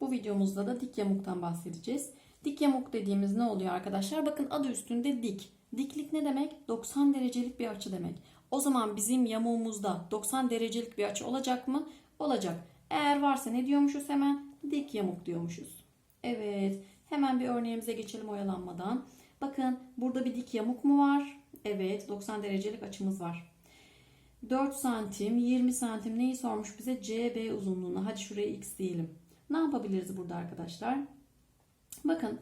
Bu videomuzda da dik yamuktan bahsedeceğiz. Dik yamuk dediğimiz ne oluyor arkadaşlar? Bakın adı üstünde dik. Diklik ne demek? 90 derecelik bir açı demek. O zaman bizim yamuğumuzda 90 derecelik bir açı olacak mı? Olacak. Eğer varsa ne diyormuşuz hemen? Dik yamuk diyormuşuz. Evet. Hemen bir örneğimize geçelim oyalanmadan. Bakın burada bir dik yamuk mu var? Evet. 90 derecelik açımız var. 4 santim, 20 santim neyi sormuş bize? CB uzunluğunu. Hadi şuraya x diyelim. Ne yapabiliriz burada arkadaşlar? Bakın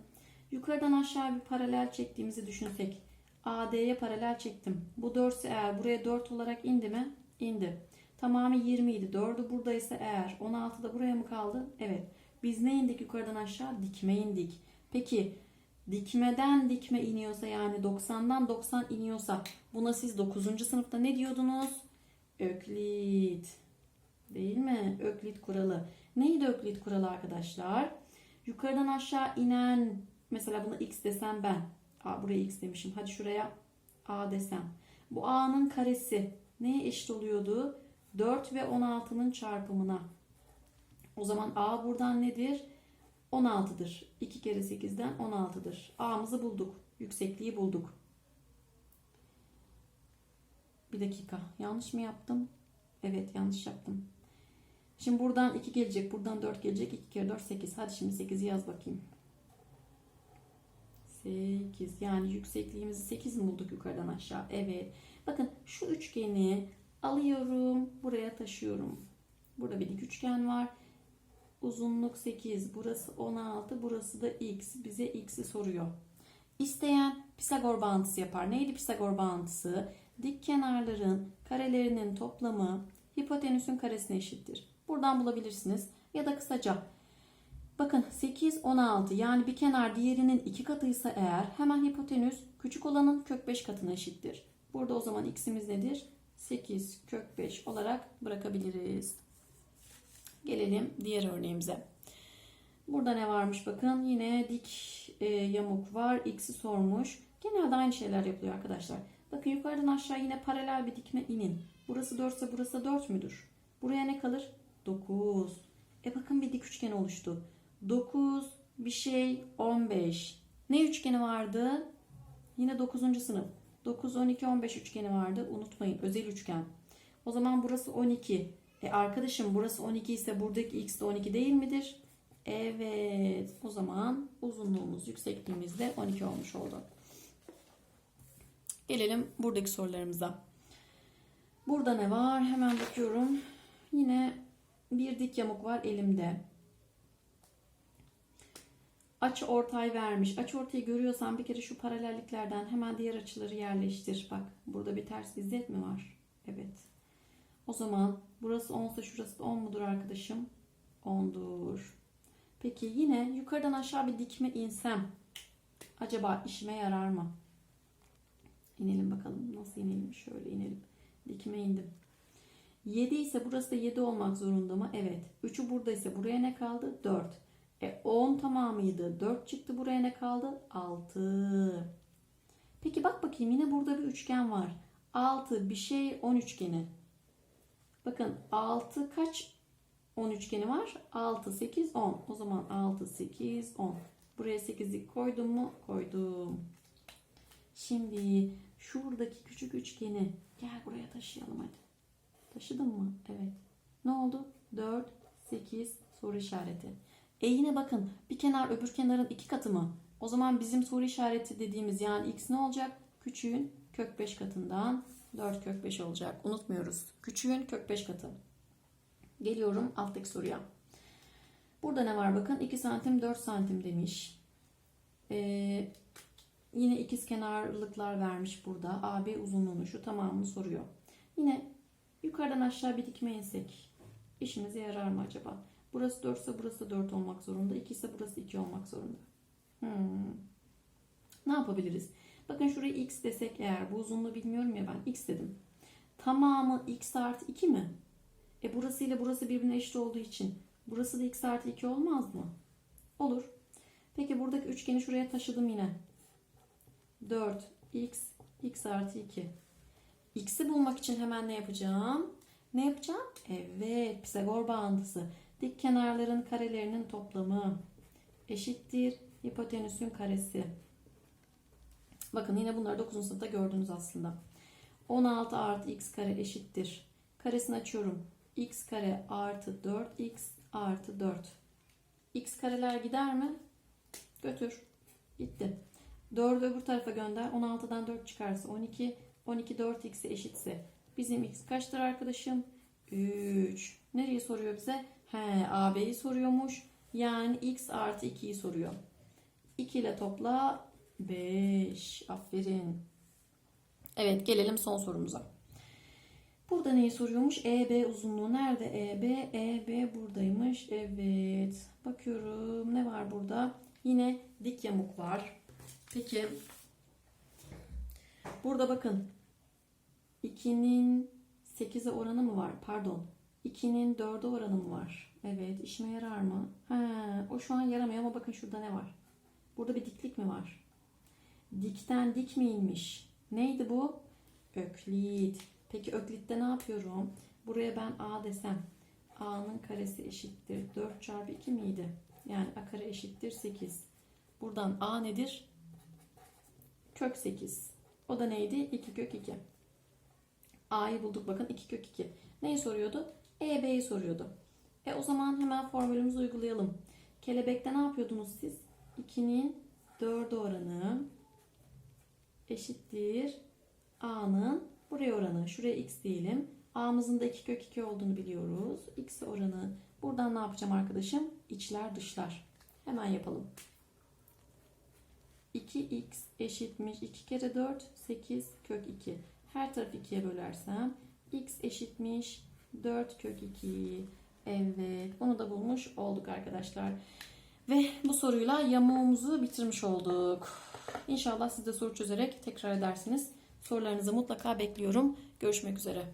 yukarıdan aşağı bir paralel çektiğimizi düşünsek. AD'ye paralel çektim. Bu 4 ise eğer buraya 4 olarak indi mi? İndi. Tamamı 20 idi. 4'ü buradaysa eğer 16 da buraya mı kaldı? Evet. Biz ne indik yukarıdan aşağı? Dikme indik. Peki dikmeden dikme iniyorsa yani 90'dan 90 iniyorsa buna siz 9. sınıfta ne diyordunuz? Öklit. Değil mi? Öklit kuralı. Neydi öklit kuralı arkadaşlar? Yukarıdan aşağı inen mesela buna x desem ben. A, buraya x demişim. Hadi şuraya a desem. Bu a'nın karesi neye eşit oluyordu? 4 ve 16'nın çarpımına. O zaman a buradan nedir? 16'dır. 2 kere 8'den 16'dır. A'mızı bulduk. Yüksekliği bulduk. Bir dakika. Yanlış mı yaptım? Evet yanlış yaptım. Şimdi buradan 2 gelecek. Buradan 4 gelecek. 2 kere 4 8. Hadi şimdi 8'i yaz bakayım. 8. Yani yüksekliğimizi 8 mi bulduk yukarıdan aşağı? Evet. Bakın şu üçgeni alıyorum. Buraya taşıyorum. Burada bir dik üçgen var. Uzunluk 8. Burası 16. Burası da x. Bize x'i soruyor. İsteyen Pisagor bağıntısı yapar. Neydi Pisagor bağıntısı? Dik kenarların karelerinin toplamı hipotenüsün karesine eşittir. Buradan bulabilirsiniz. Ya da kısaca bakın 8 16 yani bir kenar diğerinin iki katıysa eğer hemen hipotenüs küçük olanın kök 5 katına eşittir. Burada o zaman x'imiz nedir? 8 kök 5 olarak bırakabiliriz. Gelelim diğer örneğimize. Burada ne varmış bakın. Yine dik e, yamuk var. X'i sormuş. Genelde aynı şeyler yapılıyor arkadaşlar. Bakın yukarıdan aşağı yine paralel bir dikme inin. Burası 4 ise burası 4 müdür? Buraya ne kalır? 9. E bakın bir dik üçgen oluştu. 9 bir şey 15. Ne üçgeni vardı? Yine 9. sınıf. 9, 12, 15 üçgeni vardı. Unutmayın özel üçgen. O zaman burası 12. E arkadaşım burası 12 ise buradaki x de 12 değil midir? Evet. O zaman uzunluğumuz, yüksekliğimiz de 12 olmuş oldu. Gelelim buradaki sorularımıza. Burada ne var? Hemen bakıyorum. Yine bir dik yamuk var elimde. Açı ortay vermiş. Açı ortayı görüyorsan bir kere şu paralelliklerden hemen diğer açıları yerleştir. Bak burada bir ters izzet mi var? Evet. O zaman burası 10 ise şurası da 10 mudur arkadaşım? 10'dur. Peki yine yukarıdan aşağı bir dikme insem acaba işime yarar mı? İnelim bakalım. Nasıl inelim? Şöyle inelim. Dikme indim. 7 ise burası da 7 olmak zorunda mı? Evet. 3'ü buradaysa buraya ne kaldı? 4. E 10 tamamıydı. 4 çıktı buraya ne kaldı? 6. Peki bak bakayım yine burada bir üçgen var. 6 bir şey 10 üçgeni. Bakın 6 kaç 10 üçgeni var? 6, 8, 10. O zaman 6, 8, 10. Buraya 8'lik koydum mu? Koydum. Şimdi şuradaki küçük üçgeni gel buraya taşıyalım hadi. Taşıdın mı? Evet. Ne oldu? 4, 8 soru işareti. E yine bakın bir kenar öbür kenarın iki katı mı? O zaman bizim soru işareti dediğimiz yani x ne olacak? Küçüğün kök 5 katından 4 kök 5 olacak. Unutmuyoruz. Küçüğün kök 5 katı. Geliyorum alttaki soruya. Burada ne var bakın 2 santim 4 santim demiş. Ee, yine ikiz kenarlıklar vermiş burada. AB uzunluğunu şu tamamını soruyor. Yine yukarıdan aşağı bir dikme insek işimize yarar mı acaba? Burası 4 ise burası 4 olmak zorunda. 2 ise burası 2 olmak zorunda. Hmm. Ne yapabiliriz? Bakın şuraya x desek eğer bu uzunluğu bilmiyorum ya ben x dedim. Tamamı x artı 2 mi? E burası ile burası birbirine eşit olduğu için burası da x artı 2 olmaz mı? Olur. Peki buradaki üçgeni şuraya taşıdım yine. 4 x x artı 2. X'i bulmak için hemen ne yapacağım? Ne yapacağım? Evet Pisagor bağıntısı. Dik kenarların karelerinin toplamı eşittir hipotenüsün karesi. Bakın yine bunları 9. sınıfta gördünüz aslında. 16 artı x kare eşittir. Karesini açıyorum. x kare artı 4x artı 4. x kareler gider mi? Götür. Gitti. 4'ü öbür tarafa gönder. 16'dan 4 çıkarsa 12. 12 4x'e eşitse bizim x kaçtır arkadaşım? 3. Nereyi soruyor bize? He, AB'yi soruyormuş. Yani x artı 2'yi soruyor. 2 ile topla 5. Aferin. Evet gelelim son sorumuza. Burada neyi soruyormuş? EB uzunluğu nerede? EB, EB buradaymış. Evet. Bakıyorum ne var burada? Yine dik yamuk var. Peki. Burada bakın. 2'nin 8'e oranı mı var? Pardon. 2'nin 4'e oranı mı var? Evet. işime yarar mı? Ha, o şu an yaramıyor ama bakın şurada ne var? Burada bir diklik mi var? Dikten dik mi inmiş? Neydi bu? Öklit. Peki öklitte ne yapıyorum? Buraya ben a desem. a'nın karesi eşittir. 4 çarpı 2 miydi? Yani a kare eşittir 8. Buradan a nedir? Kök 8. O da neydi? 2 kök 2. A'yı bulduk bakın 2 kök 2. Neyi soruyordu? E, B'yi soruyordu. E o zaman hemen formülümüzü uygulayalım. Kelebekte ne yapıyordunuz siz? 2'nin 4'e oranı eşittir. A'nın buraya oranı. Şuraya x diyelim. A'mızın da 2 kök 2 olduğunu biliyoruz. X oranı. Buradan ne yapacağım arkadaşım? İçler dışlar. Hemen yapalım. 2x eşitmiş 2 kere 4 8 kök 2. Her tarafı 2'ye bölersem x eşitmiş 4 kök 2. Evet bunu da bulmuş olduk arkadaşlar. Ve bu soruyla yamuğumuzu bitirmiş olduk. İnşallah siz de soru çözerek tekrar edersiniz. Sorularınızı mutlaka bekliyorum. Görüşmek üzere.